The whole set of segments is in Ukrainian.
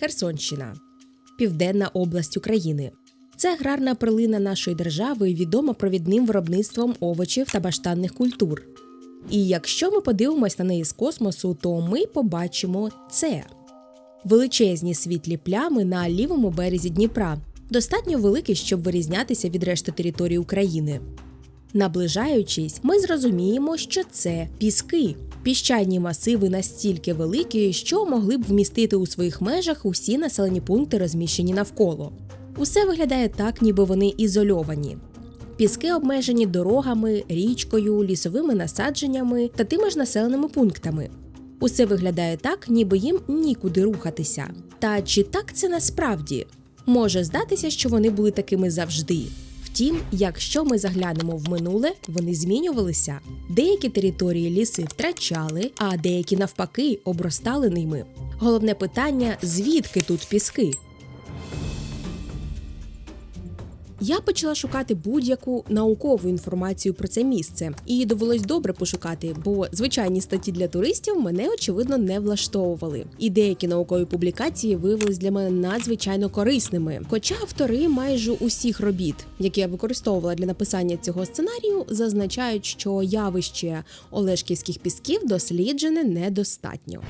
Херсонщина, Південна область України. Це аграрна перлина нашої держави, відома провідним виробництвом овочів та баштанних культур. І якщо ми подивимось на неї з космосу, то ми побачимо це величезні світлі плями на лівому березі Дніпра, достатньо великі, щоб вирізнятися від решти території України. Наближаючись, ми зрозуміємо, що це піски. Піщані масиви настільки великі, що могли б вмістити у своїх межах усі населені пункти, розміщені навколо. Усе виглядає так, ніби вони ізольовані. Піски обмежені дорогами, річкою, лісовими насадженнями та тими ж населеними пунктами. Усе виглядає так, ніби їм нікуди рухатися. Та чи так це насправді? Може здатися, що вони були такими завжди. Втім, якщо ми заглянемо в минуле, вони змінювалися. Деякі території ліси втрачали, а деякі навпаки обростали ними. Головне питання: звідки тут піски? Я почала шукати будь-яку наукову інформацію про це місце, і довелось добре пошукати, бо звичайні статті для туристів мене очевидно не влаштовували. І деякі наукові публікації виявились для мене надзвичайно корисними. Хоча автори майже усіх робіт, які я використовувала для написання цього сценарію, зазначають, що явище Олешківських пісків досліджене недостатньо.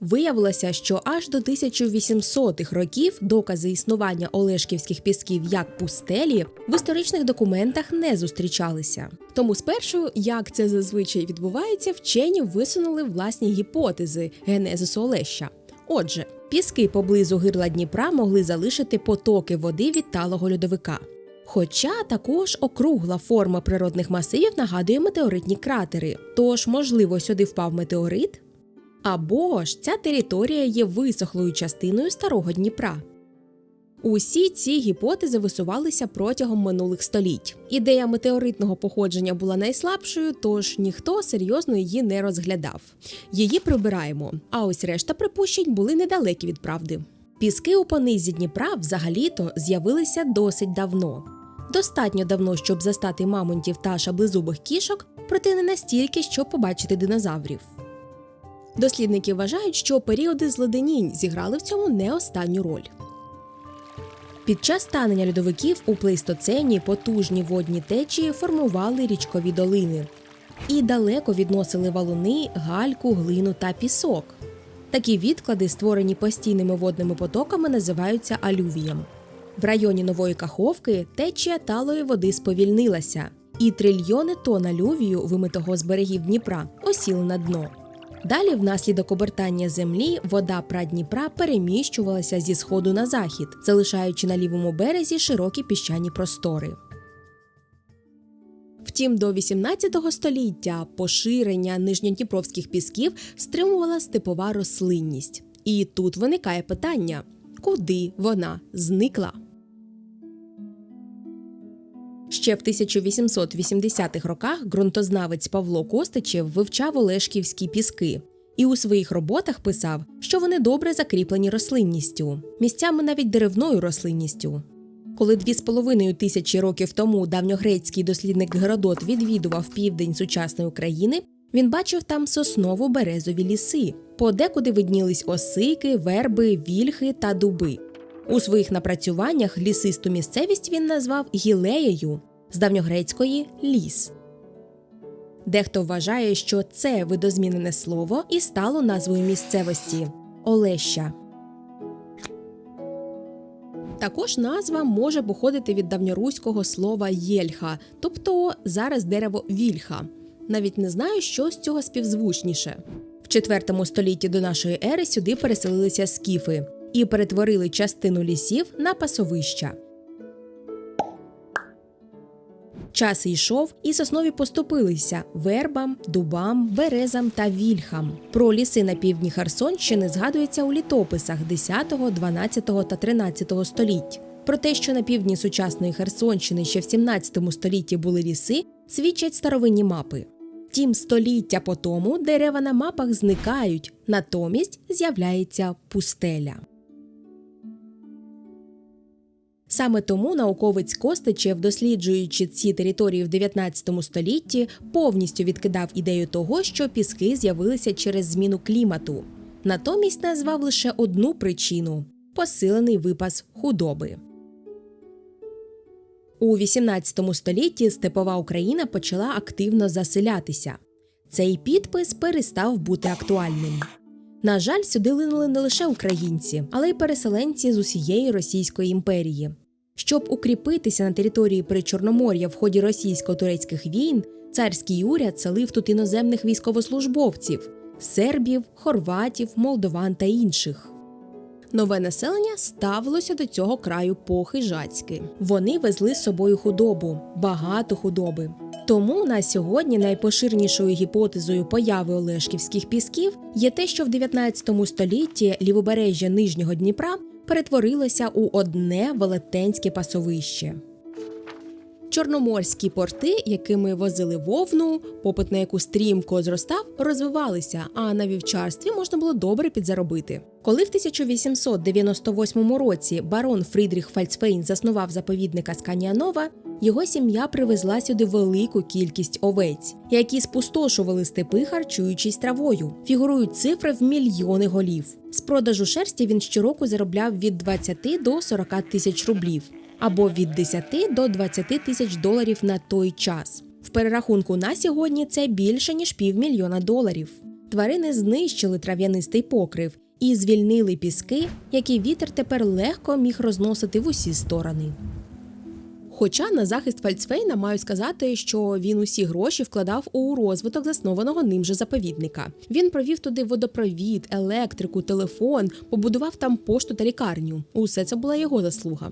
Виявилося, що аж до 1800-х років докази існування Олешківських пісків як пустелі в історичних документах не зустрічалися. Тому спершу, як це зазвичай відбувається, вчені висунули власні гіпотези генезису Олеща. Отже, піски поблизу гирла Дніпра могли залишити потоки води від талого льодовика. Хоча також округла форма природних масивів нагадує метеоритні кратери, тож, можливо, сюди впав метеорит. Або ж ця територія є висохлою частиною старого Дніпра. Усі ці гіпотези висувалися протягом минулих століть. Ідея метеоритного походження була найслабшою, тож ніхто серйозно її не розглядав. Її прибираємо. А ось решта припущень були недалекі від правди. Піски у понизі Дніпра взагалі-то з'явилися досить давно. Достатньо давно, щоб застати мамонтів та шаблезубих кішок, проте не настільки, щоб побачити динозаврів. Дослідники вважають, що періоди зледенінь зіграли в цьому не останню роль. Під час танення льодовиків у плейстоцені потужні водні течії формували річкові долини і далеко відносили валуни, гальку, глину та пісок. Такі відклади, створені постійними водними потоками, називаються алювієм. В районі Нової Каховки течія талої води сповільнилася, і трильйони тонн алювію, вимитого з берегів Дніпра, осіли на дно. Далі, внаслідок обертання землі, вода прадніпра переміщувалася зі сходу на захід, залишаючи на лівому березі широкі піщані простори. Втім, до 18 століття поширення нижньодніпровських пісків стримувала степова рослинність. І тут виникає питання: куди вона зникла? Ще в 1880-х роках ґрунтознавець Павло Костичев вивчав Олешківські піски і у своїх роботах писав, що вони добре закріплені рослинністю, місцями навіть деревною рослинністю. Коли дві з половиною тисячі років тому давньогрецький дослідник Геродот відвідував південь сучасної України, він бачив там сосново березові ліси, подекуди виднілись осики, верби, вільхи та дуби. У своїх напрацюваннях лісисту місцевість він назвав гілеєю з давньогрецької ліс. Дехто вважає, що це видозмінене слово і стало назвою місцевості Олеща. Також назва може походити від давньоруського слова єльха, тобто зараз дерево вільха. Навіть не знаю, що з цього співзвучніше. В IV столітті до нашої ери сюди переселилися скіфи і перетворили частину лісів на пасовища. Час йшов, і соснові поступилися вербам, дубам, березам та вільхам. Про ліси на півдні Херсонщини згадується у літописах 10, 12 та 13 століть. Про те, що на півдні сучасної Херсонщини ще в 17 столітті були ліси, свідчать старовинні мапи. Тім століття по тому дерева на мапах зникають, натомість з'являється пустеля. Саме тому науковець Костичев, досліджуючи ці території в 19 столітті, повністю відкидав ідею того, що піски з'явилися через зміну клімату. Натомість назвав лише одну причину посилений випас худоби. У 18 столітті степова Україна почала активно заселятися. Цей підпис перестав бути актуальним. На жаль, сюди линули не лише українці, але й переселенці з усієї Російської імперії. Щоб укріпитися на території Причорномор'я в ході російсько-турецьких війн, царський уряд селив тут іноземних військовослужбовців сербів, хорватів, молдован та інших. Нове населення ставилося до цього краю похижацьки. Вони везли з собою худобу, багато худоби. Тому на сьогодні найпоширенішою гіпотезою появи Олешківських пісків є те, що в 19 столітті лівобережжя Нижнього Дніпра перетворилося у одне велетенське пасовище. Чорноморські порти, якими возили вовну, попит на яку стрімко зростав, розвивалися, а на вівчарстві можна було добре підзаробити. Коли в 1898 році барон Фрідріх Фальцфейн заснував заповідника Сканіанова, його сім'я привезла сюди велику кількість овець, які спустошували степи, харчуючись травою. Фігурують цифри в мільйони голів. З продажу шерсті він щороку заробляв від 20 до 40 тисяч рублів або від 10 до 20 тисяч доларів на той час. В перерахунку на сьогодні це більше ніж півмільйона доларів. Тварини знищили трав'янистий покрив і звільнили піски, які вітер тепер легко міг розносити в усі сторони. Хоча на захист Фальцфейна маю сказати, що він усі гроші вкладав у розвиток заснованого ним же заповідника. Він провів туди водопровід, електрику, телефон, побудував там пошту та лікарню. Усе це була його заслуга.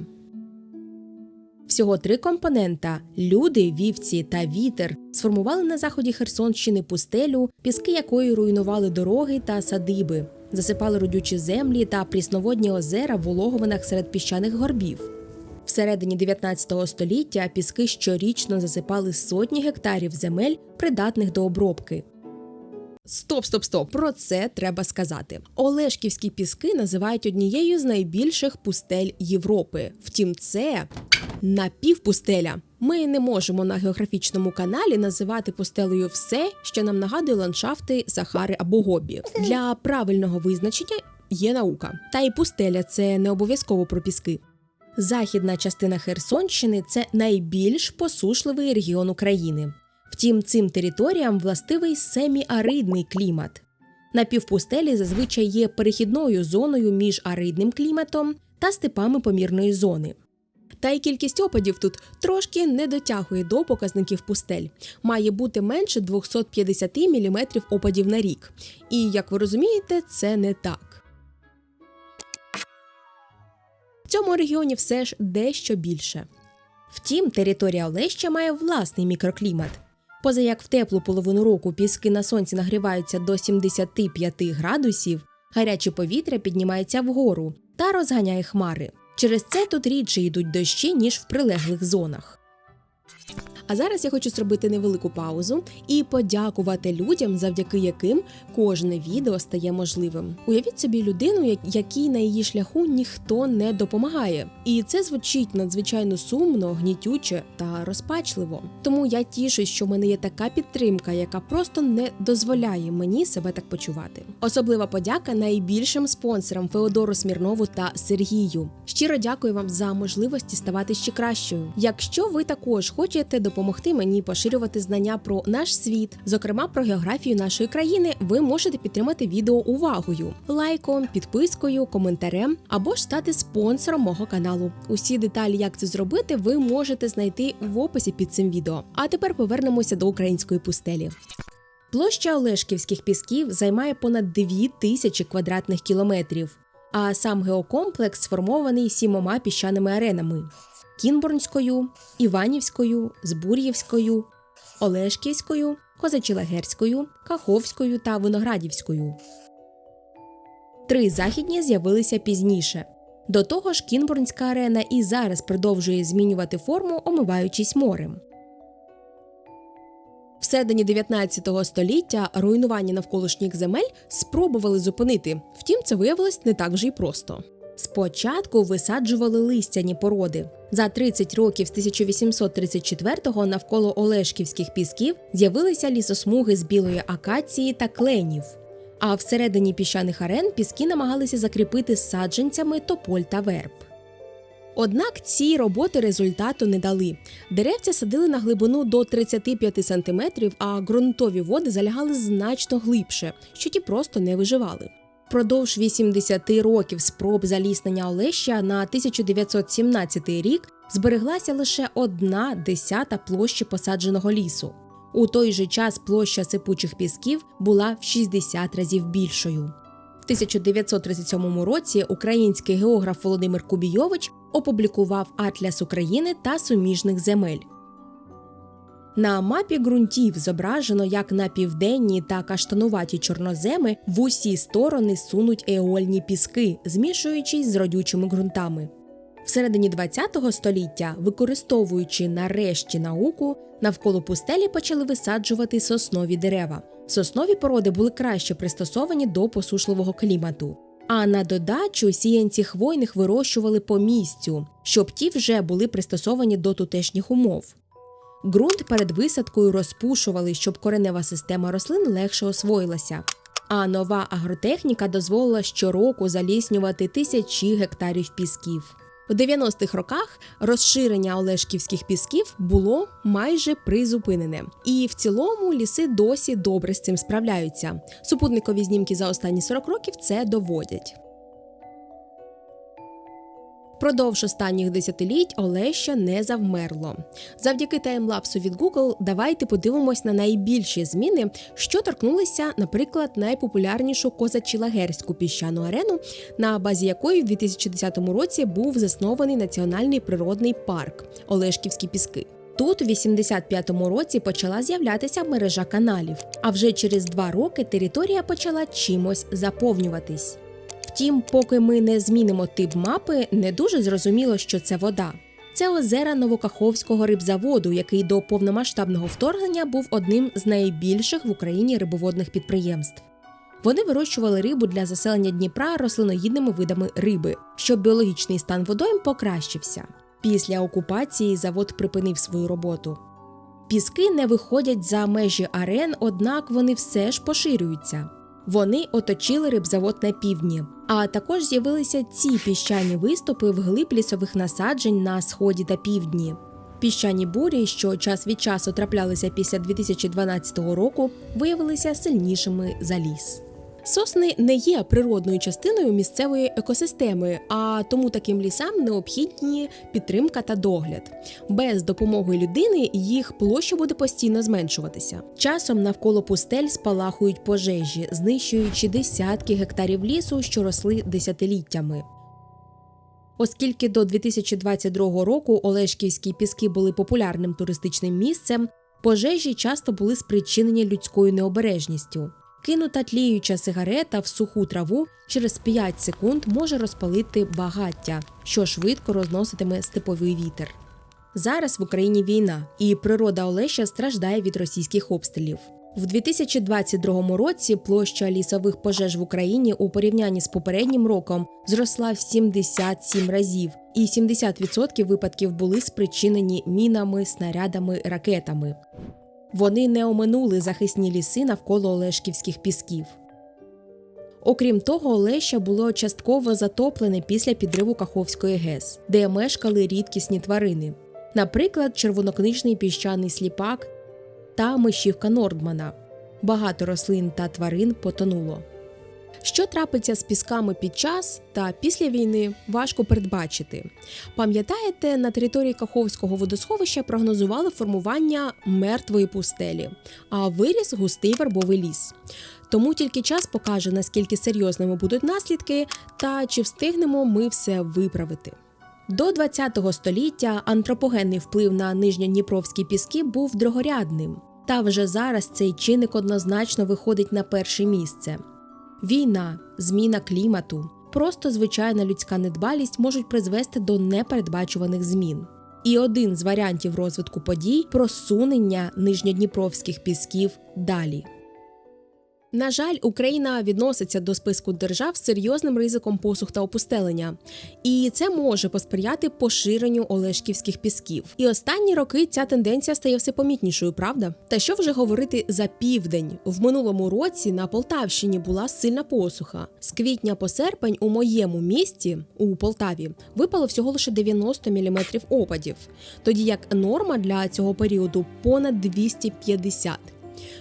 Всього три компонента люди, вівці та вітер сформували на заході Херсонщини пустелю, піски якої руйнували дороги та садиби, засипали родючі землі та прісноводні озера в вологованах серед піщаних горбів. Всередині 19 століття піски щорічно засипали сотні гектарів земель, придатних до обробки. Стоп, стоп, стоп! Про це треба сказати. Олешківські піски називають однією з найбільших пустель Європи. Втім, це напівпустеля. Ми не можемо на географічному каналі називати пустелею все, що нам нагадує ландшафти Сахари або Гобі. Для правильного визначення є наука. Та й пустеля це не обов'язково про піски. Західна частина Херсонщини це найбільш посушливий регіон України. Втім, цим територіям властивий семіаридний клімат. На півпустелі зазвичай є перехідною зоною між аридним кліматом та степами помірної зони. Та й кількість опадів тут трошки не дотягує до показників пустель. Має бути менше 250 мм опадів на рік. І як ви розумієте, це не так. В цьому регіоні все ж дещо більше. Втім, територія Олеща має власний мікроклімат. Поза як в теплу половину року піски на сонці нагріваються до 75 градусів, гаряче повітря піднімається вгору та розганяє хмари. Через це тут рідше йдуть дощі, ніж в прилеглих зонах. А зараз я хочу зробити невелику паузу і подякувати людям, завдяки яким кожне відео стає можливим. Уявіть собі людину, якій на її шляху ніхто не допомагає, і це звучить надзвичайно сумно, гнітюче та розпачливо. Тому я тішусь, що в мене є така підтримка, яка просто не дозволяє мені себе так почувати. Особлива подяка найбільшим спонсорам Феодору Смірнову та Сергію. Щиро дякую вам за можливості ставати ще кращою. Якщо ви також хочете допомогти мені поширювати знання про наш світ, зокрема про географію нашої країни, ви можете підтримати відео увагою, лайком, підпискою, коментарем або ж стати спонсором мого каналу. Усі деталі, як це зробити, ви можете знайти в описі під цим відео. А тепер повернемося до української пустелі. Площа Олешківських пісків займає понад 2 тисячі квадратних кілометрів, а сам геокомплекс сформований сімома піщаними аренами. Кінборнською, Іванівською, Збур'ївською, Олешківською, Козачілагерською, Каховською та Виноградівською. Три західні з'явилися пізніше. До того ж, Кінбурнська арена і зараз продовжує змінювати форму, омиваючись морем. Всередині 19 століття руйнування навколишніх земель спробували зупинити, втім, це виявилось не так вже й просто. Спочатку висаджували листяні породи. За 30 років з 1834-го навколо Олешківських пісків з'явилися лісосмуги з білої акації та кленів. А всередині піщаних арен піски намагалися закріпити саджанцями тополь та верб. Однак ці роботи результату не дали. Деревця садили на глибину до 35 см, а ґрунтові води залягали значно глибше, що ті просто не виживали. Продовж 80 років спроб заліснення Олеща на 1917 рік збереглася лише одна десята площі посадженого лісу. У той же час площа сипучих пісків була в 60 разів більшою. В 1937 році український географ Володимир Кубійович опублікував Атляс України та суміжних земель. На мапі ґрунтів зображено, як на південні та каштануваті чорноземи в усі сторони сунуть еольні піски, змішуючись з родючими ґрунтами. В середині ХХ століття, використовуючи нарешті науку, навколо пустелі почали висаджувати соснові дерева. Соснові породи були краще пристосовані до посушливого клімату. А на додачу сіянці хвойних вирощували по місцю, щоб ті вже були пристосовані до тутешніх умов. Ґрунт перед висадкою розпушували, щоб коренева система рослин легше освоїлася. А нова агротехніка дозволила щороку заліснювати тисячі гектарів пісків. У 90-х роках розширення Олешківських пісків було майже призупинене, і в цілому ліси досі добре з цим справляються. Супутникові знімки за останні 40 років це доводять. Продовж останніх десятиліть Олеща не завмерло. Завдяки таймлапсу від Google давайте подивимось на найбільші зміни, що торкнулися, наприклад, найпопулярнішу козачілагерську піщану арену, на базі якої в 2010 році був заснований національний природний парк Олешківські піски. Тут у 85-му році почала з'являтися мережа каналів, а вже через два роки територія почала чимось заповнюватись. Втім, поки ми не змінимо тип мапи, не дуже зрозуміло, що це вода. Це озера Новокаховського рибзаводу, який до повномасштабного вторгнення був одним з найбільших в Україні рибоводних підприємств. Вони вирощували рибу для заселення Дніпра рослиноїдними видами риби, щоб біологічний стан водойм покращився. Після окупації завод припинив свою роботу. Піски не виходять за межі арен, однак вони все ж поширюються. Вони оточили рибзавод на півдні, а також з'явилися ці піщані виступи вглиб лісових насаджень на сході та півдні. Піщані бурі, що час від часу траплялися після 2012 року, виявилися сильнішими за ліс. Сосни не є природною частиною місцевої екосистеми, а тому таким лісам необхідні підтримка та догляд. Без допомоги людини їх площа буде постійно зменшуватися. Часом навколо пустель спалахують пожежі, знищуючи десятки гектарів лісу, що росли десятиліттями. Оскільки до 2022 року Олешківські піски були популярним туристичним місцем, пожежі часто були спричинені людською необережністю. Кинута тліюча сигарета в суху траву через 5 секунд може розпалити багаття, що швидко розноситиме степовий вітер. Зараз в Україні війна, і природа Олеща страждає від російських обстрілів. В 2022 році площа лісових пожеж в Україні у порівнянні з попереднім роком зросла в 77 разів, і 70% випадків були спричинені мінами, снарядами, ракетами. Вони не оминули захисні ліси навколо Олешківських пісків. Окрім того, Олеща було частково затоплене після підриву Каховської ГЕС, де мешкали рідкісні тварини, наприклад, червонокнижний піщаний сліпак та мишівка Нордмана. Багато рослин та тварин потонуло. Що трапиться з пісками під час та після війни, важко передбачити. Пам'ятаєте, на території Каховського водосховища прогнозували формування мертвої пустелі, а виріс густий вербовий ліс. Тому тільки час покаже, наскільки серйозними будуть наслідки та чи встигнемо ми все виправити. До ХХ століття антропогенний вплив на нижньодніпровські піски був другорядним, та вже зараз цей чинник однозначно виходить на перше місце. Війна, зміна клімату, просто звичайна людська недбалість можуть призвести до непередбачуваних змін. І один з варіантів розвитку подій просунення нижньодніпровських пісків далі. На жаль, Україна відноситься до списку держав з серйозним ризиком посух та опустелення, і це може посприяти поширенню олешківських пісків. І останні роки ця тенденція стає все помітнішою, правда? Та що вже говорити за південь? В минулому році на Полтавщині була сильна посуха. З квітня по серпень у моєму місті у Полтаві випало всього лише 90 мм опадів, тоді як норма для цього періоду понад 250.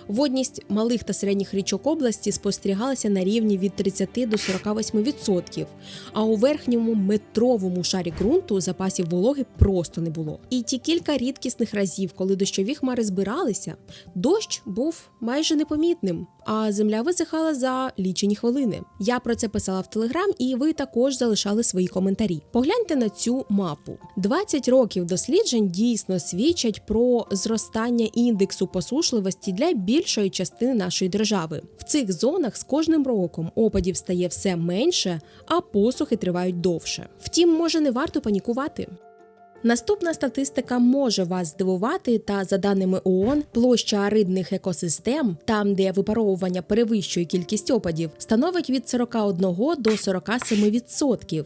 Водність малих та середніх річок області спостерігалася на рівні від 30 до 48%, а у верхньому метровому шарі ґрунту запасів вологи просто не було. І ті кілька рідкісних разів, коли дощові хмари збиралися, дощ був майже непомітним, а земля висихала за лічені хвилини. Я про це писала в телеграм, і ви також залишали свої коментарі. Погляньте на цю мапу. 20 років досліджень дійсно свідчать про зростання індексу посушливості для більшої частини нашої держави. В цих зонах з кожним роком опадів стає все менше, а посухи тривають довше. Втім, може не варто панікувати. Наступна статистика може вас здивувати, та за даними ООН, площа аридних екосистем, там де випаровування перевищує кількість опадів, становить від 41 до 47%.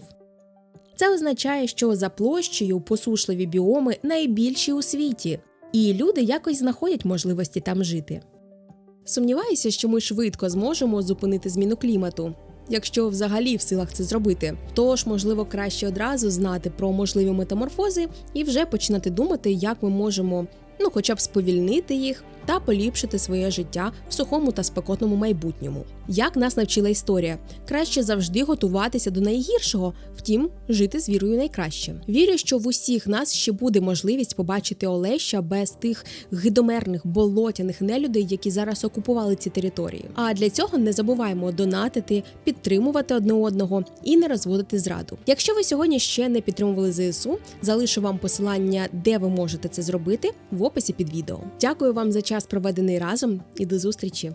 Це означає, що за площею посушливі біоми найбільші у світі, і люди якось знаходять можливості там жити. Сумніваюся, що ми швидко зможемо зупинити зміну клімату, якщо взагалі в силах це зробити. Тож, можливо, краще одразу знати про можливі метаморфози і вже починати думати, як ми можемо ну, хоча б сповільнити їх та поліпшити своє життя в сухому та спекотному майбутньому. Як нас навчила історія, краще завжди готуватися до найгіршого, втім, жити з вірою найкраще. Вірю, що в усіх нас ще буде можливість побачити Олеща без тих гидомерних болотяних нелюдей, які зараз окупували ці території. А для цього не забуваємо донатити, підтримувати одне одного і не розводити зраду. Якщо ви сьогодні ще не підтримували ЗСУ, залишу вам посилання, де ви можете це зробити в описі під відео. Дякую вам за час проведений разом і до зустрічі!